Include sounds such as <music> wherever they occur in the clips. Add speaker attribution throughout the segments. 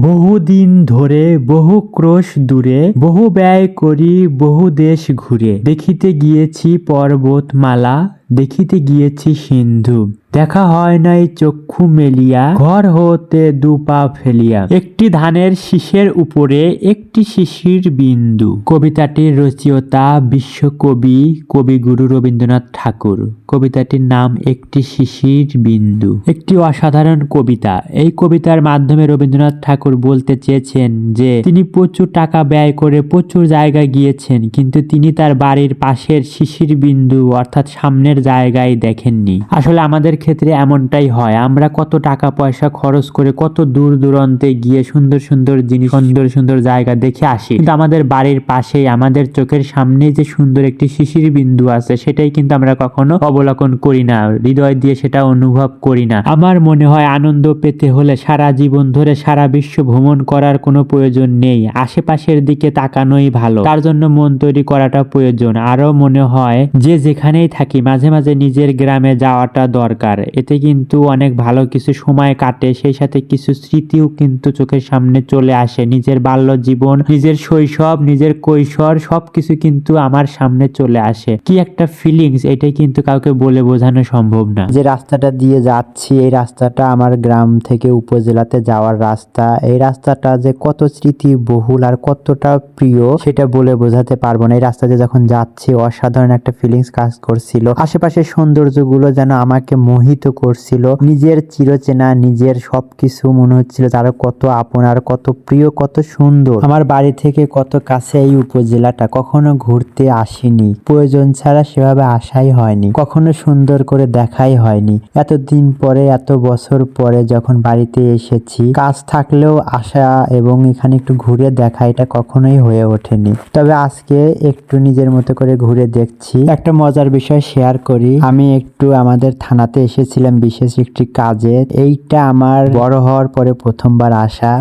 Speaker 1: বহুদিন ধরে বহু ক্রোশ দূরে, বহু ব্যয় করি বহু দেশ ঘুরে। দেখিতে গিয়েছি পর্বতমালা, দেখিতে গিয়েছি সিন্ধু। দেখা হয় নাই চক্ষু মেলিয়া, ঘর হতে দু পা ফেলিয়া। একটি ধানের শীষের উপরে একটি শিশির বিন্দু। কবিতাটির রচয়িতা বিশ্বকবি কবিগুরু রবীন্দ্রনাথ ঠাকুর। কবিতাটির নাম একটি শিশির বিন্দু। একটি অসাধারণ কবিতা। এই কবিতার মাধ্যমে রবীন্দ্রনাথ ঠাকুর বলতে চেয়েছেন যে, তিনি প্রচুর টাকা ব্যয় করে প্রচুর জায়গায় গিয়েছেন, কিন্তু তিনি তার বাড়ির পাশের শিশির বিন্দু অর্থাৎ সামনের জায়গায় দেখেননি। আসলে আমাদের ক্ষেত্রে এমনটাই হয়। আমরা কত টাকা পয়সা খরচ করে কত দূর দূরান্তে গিয়ে সুন্দর সুন্দর জিনিস, সুন্দর সুন্দর জায়গা দেখে আসি। কিন্তু আমাদের বাড়ির পাশেই, আমাদের চোখের সামনে যে সুন্দর একটি শিশির বিন্দু আছে, সেটাই কিন্তু আমরা কখনো অবলোকন করি না, হৃদয় দিয়ে সেটা অনুভব করি না। আমার মনে হয় আনন্দ পেতে হলে সারা জীবন ধরে সারা বিশ্ব ভ্রমণ করার কোনো প্রয়োজন নেই। আশেপাশের দিকে তাকানোই ভালো। তার জন্য মন তৈরি করাটা প্রয়োজন। আরও মনে হয় যে যেখানেই থাকি, মাঝে মাঝে নিজের গ্রামে যাওয়াটা দরকার। এতে কিন্তু অনেক ভালো কিছু সময় কাটে, সেই সাথে কিছু স্মৃতিও কিন্তু চোখের সামনে চলে আসে। নিজের বাল্য জীবন নিজের শৈশব, নিজের কৈশোর, সবকিছু কিন্তু আমার সামনে চলে আসে। কি একটা ফিলিংস এটাই কিন্তু কাউকে বলে বোঝানো সম্ভব না।
Speaker 2: যে রাস্তাটা দিয়ে যাচ্ছি, এই রাস্তাটা আমার গ্রাম থেকে উপজেলাতে যাওয়ার রাস্তা, এই রাস্তাটা যে কত স্মৃতি বহুল আর কতটা প্রিয়, সেটা বলে বোঝাতে পারব না। এই রাস্তাতে যখন যাচ্ছি, অসাধারণ একটা ফিলিংস কাজ করছিল। আশেপাশের সৌন্দর্যগুলো যেন আমাকে মোহিত করছিল। নিজের চিরচেনা, নিজের সবকিছু মনে হচ্ছিল তার কত আপন আর কত প্রিয়, কত সুন্দর। আমার বাড়ি থেকে কত কাছে এই উপজেলাটা কখনো ঘুরতে আসিনি। প্রয়োজন ছাড়া সেভাবে আসাই হয়নি। কখনো সুন্দর করে দেখাই হয়নি। এতদিন পরে, এত বছর পরে যখন বাড়িতে এসেছি, কাজ থাকলেও আসা এবং এখানে একটু ঘুরে দেখা এটা কখনোই হয়ে ওঠেনি। তবে আজকে একটু নিজের মতো করে ঘুরে দেখছি। একটা মজার বিষয় শেয়ার করি। আমি একটু আমাদের থানাতে এসেছিলাম বিশেষ একটি কাজে। এইটা আমার বড় হওয়ার পরে প্রথমবার আসা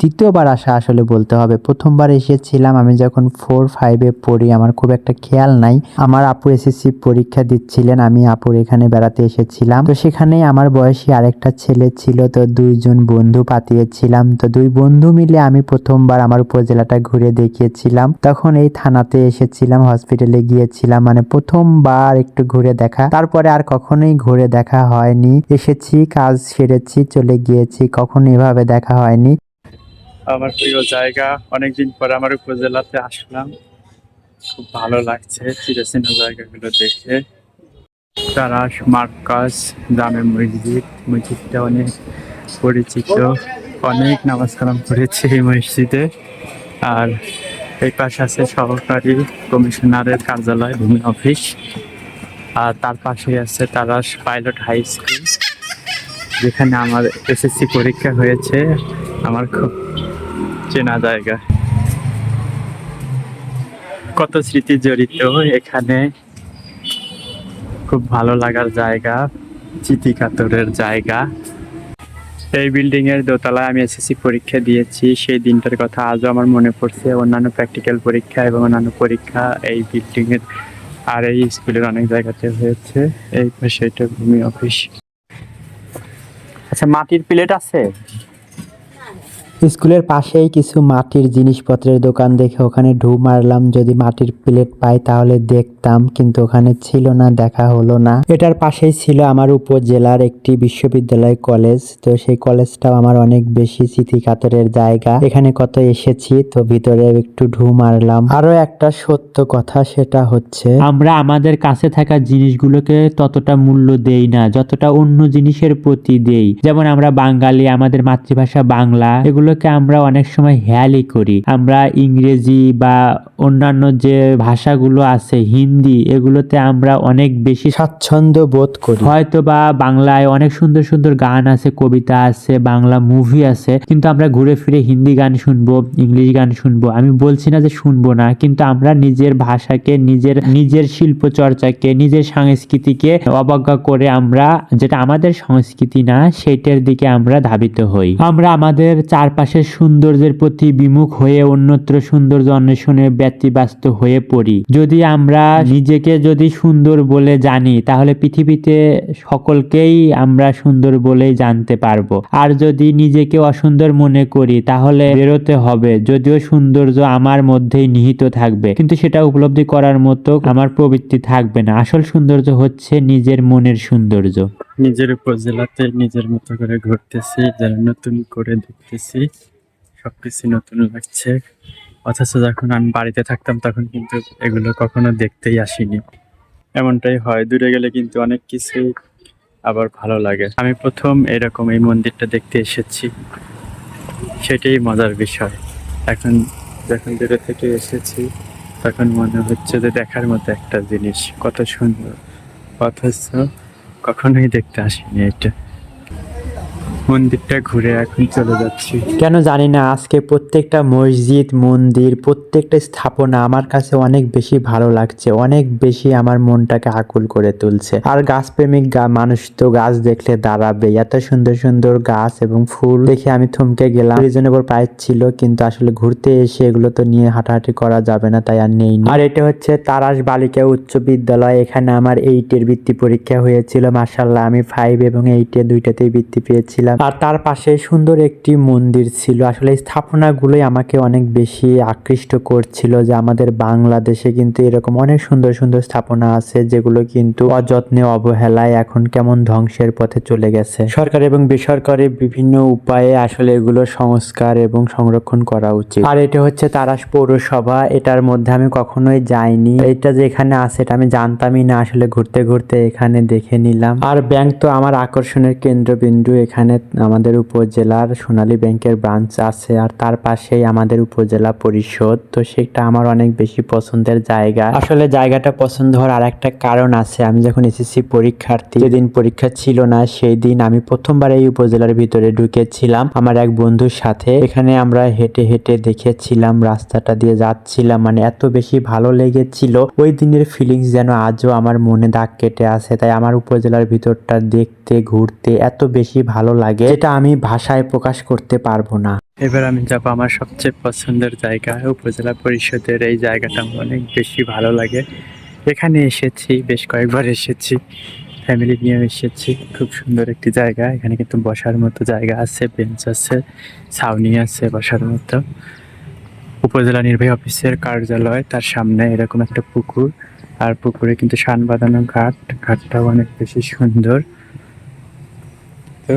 Speaker 2: দ্বিতীয়বার আসা আসলে বলতে হবে। প্রথমবার এসেছিলাম, আমি যখন ফোর ফাইভে পড়ি, আমার খুব একটা খেয়াল নাই। আমার আপু এসএসসি পরীক্ষা দিচ্ছিলেন, আমি আপুর এখানে বেড়াতে এসেছিলাম। তো সেখানে আমার বয়সী আরেকটা ছেলে ছিল, তো দুইজন বন্ধু পাতিয়েছিলাম। তো দুই বন্ধু মিলে আমি প্রথমবার আমার উপজেলাটা ঘুরে দেখিয়েছিলাম। তখন এই থানাতে এসেছিলাম হসপিটালে গিয়েছিলাম। মানে প্রথমবার একটু ঘুরে দেখা। তারপরে আর কখনোই ঘুরে দেখা হয়নি। এসেছি, কাজ সেরেছি, চলে গিয়েছি, কখনো এভাবে দেখা হয়নি।
Speaker 3: আমার প্রিয় জায়গা, অনেকদিন পরে আমার উপজেলাতে আসলাম। খুব ভালো লাগছে চিরচেনা জায়গাগুলো দেখে। তারাস মার্কাস, জামে মসজিদ, মসজিদটা অনেক পরিচিত। অনেক নামাজ কালাম করেছি এই মসজিদে। আর এই পাশে আছে সহকারী কমিশনারের কার্যালয়, ভূমি অফিস। আর তার পাশেই আছে তারাস পাইলট হাই স্কুল, যেখানে আমার এসএসসি পরীক্ষা হয়েছে। আমার খুব চেনা জায়গা। কত স্মৃতি জড়িত এখানে। খুব ভালো লাগার জায়গা চিতি কাতরের জায়গা। এই বিল্ডিং এর দোতলায় আমি এসএসসি পরীক্ষা দিয়েছি। সেই দিনটার কথা আজও আমার মনে পড়ছে। অন্যান্য প্র্যাকটিক্যাল পরীক্ষা এবং অন্যান্য পরীক্ষা এই বিল্ডিং এর আর এই স্কুলের অনেক জায়গাতে হয়েছে। এই পাশে এটা ভূমি অফিস আচ্ছা মাটির প্লেট আছে?
Speaker 2: স্কুলের পাশেই কিছু মাটির জিনিসপত্রের দোকান দেখে ওখানে ঢু মারলাম। যদি মাটির প্লেট পাই তাহলে দেখতাম, কিন্তু ওখানে ছিল না, দেখা হলো না। এটার পাশেই ছিল আমার উপজেলার একটি বিশ্ববিদ্যালয় কলেজ। তো সেই কলেজটাও আমার অনেক বেশি স্মৃতি কাতরের জায়গা। এখানে কত এসেছি, তো ভিতরে একটু ঢু মারলাম। আরও একটা সত্য কথা, সেটা হচ্ছে
Speaker 1: আমরা আমাদের কাছে থাকা জিনিসগুলোকে ততটা মূল্য দেই না, যতটা অন্য জিনিসের প্রতি দেই। যেমন আমরা বাঙালি, আমাদের মাতৃভাষা বাংলা এগুলোকে আমরা অনেক সময় হেয়ালি করি। আমরা ইংরেজি বা অন্যান্য যে ভাষাগুলো আছে হিন্দি এগুলোতে আমরা অনেক বেশি
Speaker 2: স্বাচ্ছন্দ্য বোধ করি।
Speaker 1: হয়তো বা বাংলায় অনেক সুন্দর সুন্দর গান আছে কবিতা আছে বাংলা মুভি আছে কিন্তু আমরা ঘুরে ফিরে হিন্দি গান শুনব ইংলিশ গান শুনব। আমি বলছি না যে শুনব না কিন্তু আমরা নিজের ভাষাকে নিজের নিজের শিল্প চর্চাকে নিজের সংস্কৃতিকে অবজ্ঞা করে আমরা যেটা আমাদের সংস্কৃতি না সেটার দিকে আমরা ধাবিত হই। আমরা আমাদের চারপাশে চারপাশের সৌন্দর্যের প্রতি বিমুখ হয়ে অন্যত্র সৌন্দর্য অন্বেষণে ব্যতিব্যস্ত হয়ে পড়ি। যদি আমরা নিজেকে যদি সুন্দর বলে জানি, তাহলে পৃথিবীতে সকলকেই আমরা সুন্দর বলেই জানতে পারব। আর যদি নিজেকে অসুন্দর মনে করি, তাহলে বেরোতে হবে, যদিও সৌন্দর্য আমার মধ্যেই নিহিত থাকবে। কিন্তু সেটা উপলব্ধি করার মতো আমার প্রবৃত্তি থাকবে না। আসল সৌন্দর্য হচ্ছে নিজের মনের সৌন্দর্য।
Speaker 3: নিজের উপজেলাতে নিজের মতো করে ঘুরতেছি, যারা নতুন করে দেখতেছি সব সবকিছু নতুন লাগছে। অথচ যখন আমি বাড়িতে থাকতাম, তখন কিন্তু এগুলো কখনো দেখতেই আসিনি। এমনটাই হয়, দূরে গেলে কিন্তু অনেক কিছুই আবার ভালো লাগে। আমি প্রথম এরকম এই মন্দিরটা দেখতে এসেছি। সেটাই মজার বিষয়। এখন যখন দূরে থেকে এসেছি, তখন মনে হচ্ছে যে দেখার মতো একটা জিনিস। কত সুন্দর। অথচ কখনোই দেখতে আসিনি এটা। মন্দিরটা ঘুরে এখন চলে যাচ্ছি।
Speaker 2: কেন জানি না, আজকে প্রত্যেকটা মসজিদ, মন্দির, প্রত্যেকটা স্থাপনা আমার কাছে অনেক বেশি ভালো লাগছে, অনেক বেশি আমার মনটাকে আকুল করে তুলছে। আর গাছপ্রেমিক মানুষ তো গাছ দেখলে দাঁড়াবে, এত সুন্দর সুন্দর গাছ এবং ফুল দেখে আমি থমকে গেলাম। রিজনেবল প্রাইস ছিল, কিন্তু আসলে ঘুরতে এসে এগুলো তো নিয়ে হাঁটাহাঁটি করা যাবে না, তাই আর নেই আর এটা হচ্ছে তারাস বালিকা উচ্চ বিদ্যালয়, এখানে আমার এইটের বৃত্তি পরীক্ষা হয়েছিল মার্শাল্লাহ আমি ফাইভ এবং এইটে দুইটাতেই বৃত্তি পেয়েছিলাম। আর তার পাশে সুন্দর একটি মন্দির ছিল। আসলে স্থাপনাগুলোই আমাকে অনেক বেশি আকৃষ্ট করছিল যে আমাদের বাংলাদেশে কিন্তু এরকম অনেক সুন্দর সুন্দর স্থাপনা আছে যেগুলো কিন্তু অযত্নে, অবহেলায় এখন কেমন ধ্বংসের পথে চলে গেছে। সরকার এবং বেসরকারি বিভিন্ন উপায়ে আসলে এগুলো সংস্কার এবং সংরক্ষণ করা উচিত। আর এটা হচ্ছে তারাস পৌরসভা। এটার মধ্যে আমি কখনোই যাইনি। এটা যে এখানে আছে এটা আমি জানতামই না। আসলে ঘুরতে ঘুরতে এখানে দেখে নিলাম। আর ব্যাংক তো আমার আকর্ষণের কেন্দ্রবিন্দু। এখানে আমাদের উপজেলার সোনালী ব্যাংকের ব্রাঞ্চ আছে আর তার পাশেই আমাদের উপজেলা পরিষদ। তো সেটা আমার অনেক বেশি পছন্দের জায়গা। আসলে জায়গাটা পছন্দ হওয়ার আর একটা কারণ আছে। আমি যখন এসএসসি পরীক্ষার্থী, যেদিন পরীক্ষা ছিল না, সেই দিন আমি প্রথমবার এই উপজেলার ভিতরে ঢুকেছিলাম। আমার এক বন্ধুর সাথে। এখানে আমরা হেঁটে হেঁটে দেখেছিলাম, রাস্তাটা দিয়ে যাচ্ছিলাম মানে এত বেশি ভালো লেগেছিল। ওই দিনের ফিলিংস যেন আজও আমার মনে দাগ কেটে আছে। তাই আমার উপজেলার ভিতরটা দেখতে, ঘুরতে এত বেশি ভালো লাগে। যেটা আমি ভাষায় প্রকাশ করতে পারব না।
Speaker 3: এবার আমি যাব আমার সবচেয়ে পছন্দের জায়গা, উপজেলা পরিষদের এই জায়গাটা আমার অনেক বেশি ভালো লাগে। এখানে এসেছি, বেশ কয়েকবার এসেছি ফ্যামিলি নিয়ে এসেছি। খুব সুন্দর একটি জায়গা, এখানে কিন্তু বসার মতো জায়গা আছে বেঞ্চ আছে, ছাউনি আছে বসার মতো। উপজেলা নির্বাহী অফিসের কার্যালয়, তার সামনে এরকম একটা পুকুর, আর পুকুরে কিন্তু সান বাঁধানো ঘাট, ঘাটটাও অনেক বেশি সুন্দর। তো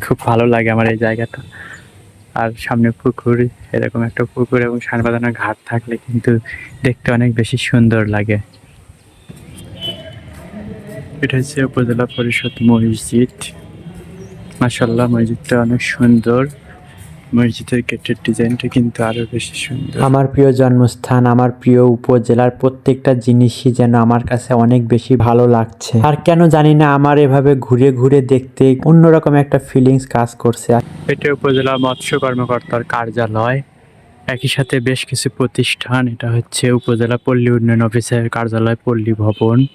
Speaker 3: খুব ভালো লাগে আমার এই জায়গাটা। আর সামনে পুকুর, এরকম একটা পুকুর এবং সান বাঁধানোর ঘাট থাকলে কিন্তু দেখতে অনেক বেশি সুন্দর লাগে। এটা হচ্ছে উপজেলা পরিষদ মসজিদ। মাসাল্লাহ মসজিদটা অনেক সুন্দর। মসজিদের গেটের ডিজাইনটা কিন্তু আরও বেশি সুন্দর।
Speaker 2: আমার প্রিয় জন্মস্থান আমার প্রিয় উপজেলার প্রত্যেকটা জিনিসই যেন আমার কাছে অনেক বেশি ভালো লাগছে। আর কেন জানি না আমার এভাবে ঘুরে ঘুরে দেখতে অন্যরকম একটা ফিলিংস কাজ করছে।
Speaker 3: এটা উপজেলা মৎস্য কর্মকর্তার কার্যালয়। একই সাথে বেশ কিছু প্রতিষ্ঠান এটা হচ্ছে উপজেলা পল্লী উন্নয়ন অফিসের কার্যালয় পল্লী ভবন।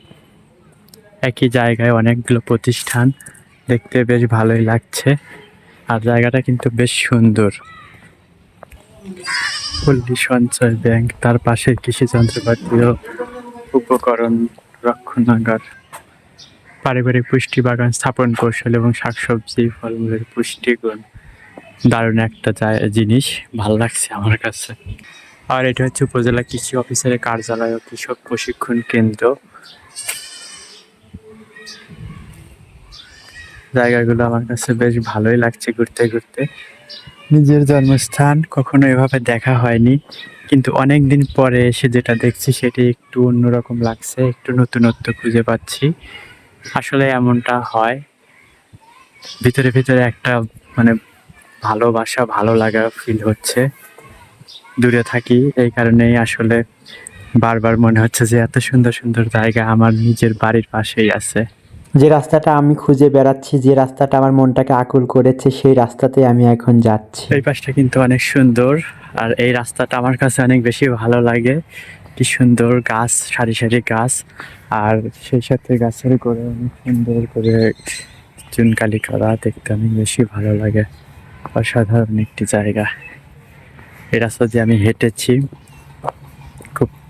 Speaker 3: একই জায়গায় অনেকগুলো প্রতিষ্ঠান। দেখতে বেশ ভালোই লাগছে। আর জায়গাটা কিন্তু বেশ সুন্দর। পল্লী সঞ্চয় ব্যাংক, তার পাশে কৃষি যন্ত্রপাতি ও উপকরণ, রক্ষণাগার, পারিবারিক পুষ্টি বাগান, স্থাপন কৌশল এবং শাকসবজি, ফলমূলের পুষ্টিগুণ। দারুণ একটা জিনিস, ভালো লাগছে আমার কাছে। আর এটা হচ্ছে উপজেলা কৃষি অফিসারের কার্যালয় ও কৃষক প্রশিক্ষণ কেন্দ্র। জায়গাগুলো আমার কাছে বেশ ভালোই লাগছে ঘুরতে ঘুরতে। নিজের জন্মস্থান কখনো এভাবে দেখা হয়নি, কিন্তু অনেক দিন পরে এসে যেটা দেখছি সেটি একটু অন্যরকম লাগছে, একটু নতুনত্ব খুঁজে পাচ্ছি। আসলে এমনটা হয়। ভিতরে ভিতরে একটা মানে ভালোবাসা, ভালো লাগা ফিল হচ্ছে। দূরে থাকি, এই কারণেই আসলে বারবার মনে হচ্ছে যে এত সুন্দর সুন্দর জায়গা আমার নিজের বাড়ির পাশেই আছে।
Speaker 2: যে রাস্তাটা আমি খুঁজে বেড়াচ্ছি, যে রাস্তাটা আমার মনটাকে আকুল করেছে, সেই রাস্তাতে আমি এখন যাচ্ছি।
Speaker 3: এই পাশটা কিন্তু অনেক সুন্দর আর এই রাস্তাটা আমার কাছে অনেক বেশি ভালো লাগে। কি সুন্দর গাছ, সারি সারি গাছ আর সেই সাথে গাছের করে অনেক সুন্দর করে চুনকালি করা দেখতে অনেক বেশি ভালো লাগে। অসাধারণ একটি জায়গা। এই রাস্তা দিয়ে আমি হেঁটেছি।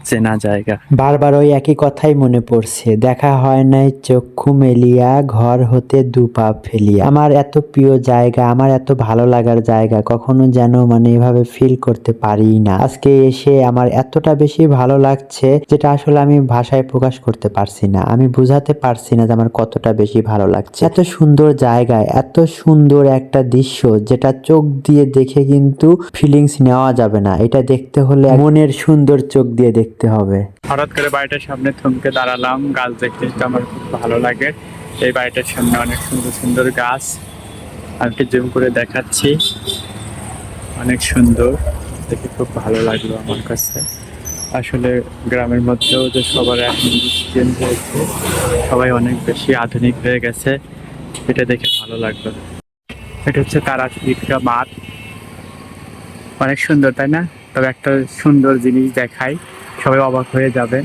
Speaker 3: চেনা জায়গা।
Speaker 2: বারবার ওই একই কথাই মনে পড়ছে। দেখা হয় নাই, চক্ষু মেলিয়া, ঘর হতে দুপা ফেলিয়া। আমার এত প্রিয় জায়গা, আমার এত ভালো লাগার জায়গা, কখনো যেন মানে এভাবে ফিল করতে পারি না। আজকে এসে আমার এতটা বেশি ভালো লাগছে যেটা আসলে আমি ভাষায় প্রকাশ করতে পারছি না। আমি বুঝাতে পারছি না যে আমার কতটা বেশি ভালো লাগছে। এত সুন্দর জায়গায়, এত সুন্দর একটা দৃশ্য যেটা চোখ দিয়ে দেখে কিন্তু ফিলিংস নেওয়া যাবে না। এটা দেখতে হলে মনের সুন্দর চোখ দিয়ে দেখতে হবে।
Speaker 3: হঠাৎ করে বাড়িটার সামনে থমকে দাঁড়ালাম। গাছ দেখতে আমার খুব ভালো লাগে। এই বাড়িটার সামনে অনেক সুন্দর সুন্দর গাছ। আমি জুম করে দেখাচ্ছি। অনেক সুন্দর। দেখে খুব ভালো লাগল আমার কাছে। আসলে গ্রামের মধ্যেও যে সবার এখন চেঞ্জ হয়েছে, সবাই অনেক বেশি আধুনিক হয়ে গেছে। এটা দেখে ভালো লাগল। এটা হচ্ছে তারা ঈদগা মাঠ। অনেক সুন্দর, তাই না? তবে একটা সুন্দর জিনিস দেখাই সবাই অবাক হয়ে যাবেন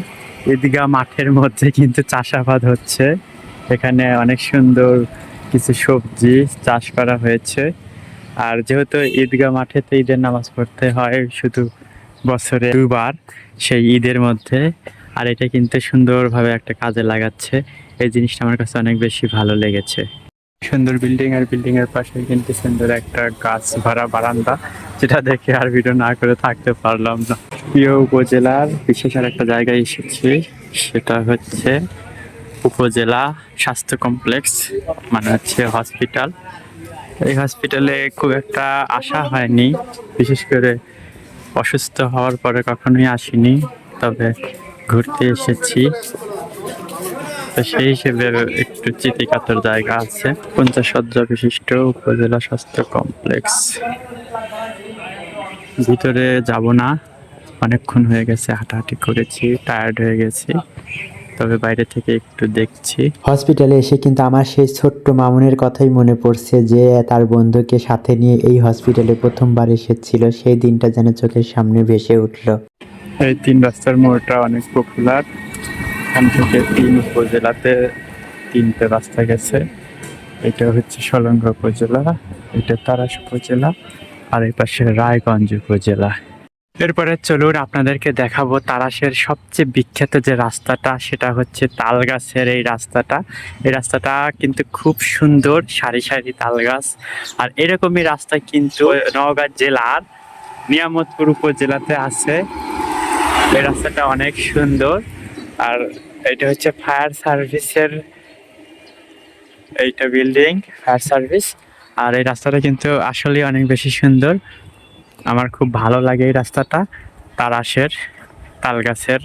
Speaker 3: ঈদগা মাঠের মধ্যে কিন্তু চাষাবাদ হচ্ছে। এখানে অনেক সুন্দর কিছু সবজি চাষ করা হয়েছে। আর যেহেতু ঈদগা মাঠেতে ঈদের নামাজ পড়তে হয়, শুধু বছরে দুবার সেই ঈদের মধ্যে, আর এটা কিন্তু সুন্দরভাবে একটা কাজে লাগাচ্ছে। এই জিনিসটা আমার কাছে অনেক বেশি ভালো লেগেছে। সুন্দর বিল্ডিং আর বিল্ডিং এর পাশে কিন্তু সুন্দর একটা গাছ ভরা বারান্দা, যেটা দেখে আর ভিডিও না করে থাকতে পারলাম না। প্রিয় উপজেলার বিশেষ আর একটা জায়গায় এসেছি, সেটা হচ্ছে উপজেলা স্বাস্থ্য কমপ্লেক্স মানে হচ্ছে হসপিটাল এই হসপিটালে খুব একটা আশা হয়নি, বিশেষ করে অসুস্থ হওয়ার পরে কখনোই আসিনি, তবে ঘুরতে এসেছি। তো সেই হিসেবে একটু চিতিকাতর জায়গা আছে। পঞ্চাশ সজ্জা বিশিষ্ট উপজেলা স্বাস্থ্য কমপ্লেক্স। ভিতরে যাব না। অনেকক্ষণ হয়ে গেছে হাঁটাহাঁটি করেছি টায়ার্ড হয়ে গেছি। তবে বাইরে থেকে একটু দেখছি।
Speaker 2: হসপিটালে এসে কিন্তু আমার সেই ছোট্ট মামুনের কথাই মনে পড়ছে যে তার বন্ধুকে সাথে নিয়ে এই হসপিটালে প্রথমবার এসেছিল। সেই দিনটা যেন চোখের সামনে ভেসে উঠল।
Speaker 3: এই তিন রাস্তার মোড়টা অনেক পপুলার এখান থেকে তিন উপজেলাতে তিনটে রাস্তা গেছে। এটা হচ্ছে সলঙ্গ উপজেলা, এটা তারাস উপজেলা, আর এই পাশে রায়গঞ্জ উপজেলা। এরপরে চলুন আপনাদেরকে দেখাবো তারাশের সবচেয়ে বিখ্যাত যে রাস্তাটা, সেটা হচ্ছে তাল গাছের এই রাস্তাটা। এই রাস্তাটা কিন্তু খুব সুন্দর, সারি সারি তালগাছ। আর এরকমই রাস্তা কিন্তু নওগাঁ জেলার নিয়ামতপুর উপজেলাতে আছে। এই রাস্তাটা অনেক সুন্দর। আর এটা হচ্ছে ফায়ার সার্ভিসের এইটা বিল্ডিং, ফায়ার সার্ভিস। আর এই রাস্তাটা কিন্তু আসলে অনেক বেশি সুন্দর। আমার খুব ভালো লাগে এই রাস্তাটা, তারাশের, তালগাছের।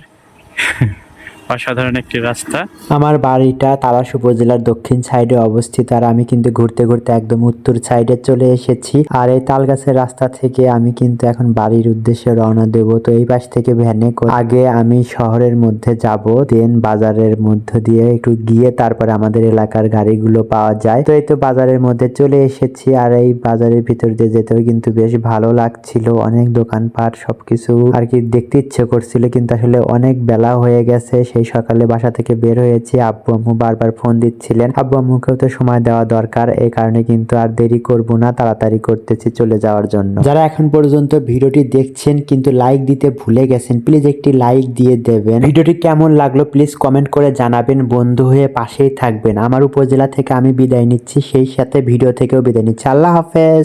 Speaker 3: <laughs> অসাধারণ একটি রাস্তা।
Speaker 2: আমার বাড়িটা তারাস উপজেলার দক্ষিণ সাইডে অবস্থিত আর আমি কিন্তু ঘুরতে ঘুরতে একদম উত্তর সাইডে চলে এসেছি। আর এই তালগাছের রাস্তা থেকে আমি কিন্তু এখন বাড়ির উদ্দেশ্যে রওনা দেব। তো এই পাশ থেকে ভ্যানে আগে আমি শহরের মধ্যে যাব, দেন বাজারের মধ্য দিয়ে একটু গিয়ে তারপরে আমাদের এলাকার গাড়িগুলো পাওয়া যায়। তো এই তো বাজারের মধ্যে চলে এসেছি আর এই বাজারের ভিতর দিয়ে যেতেও কিন্তু বেশ ভালো লাগছিল। অনেক দোকানপাট, সবকিছু আর কি দেখতে ইচ্ছে করছিল, কিন্তু আসলে অনেক বেলা হয়ে গেছে। সেই সকালে বাসা থেকে বের হয়েছি। আব্বু আম্মু বারবার ফোন দিচ্ছিলেন। আব্বু আম্মুকেও তো সময় দেওয়া দরকার। এই কারণে কিন্তু আর দেরি করব না, তাড়াতাড়ি করতেছি চলে যাওয়ার জন্য। যারা এখন পর্যন্ত ভিডিওটি দেখছেন, কিন্তু লাইক দিতে ভুলে গেছেন প্লিজ একটি লাইক দিয়ে দেবেন। ভিডিওটি কেমন লাগল প্লিজ কমেন্ট করে জানাবেন। বন্ধু হয়ে পাশেই থাকবেন। আমার উপজেলা থেকে আমি বিদায় নিচ্ছি, সেই সাথে ভিডিও থেকেও বিদায় নিচ্ছি। আল্লাহ হাফেজ।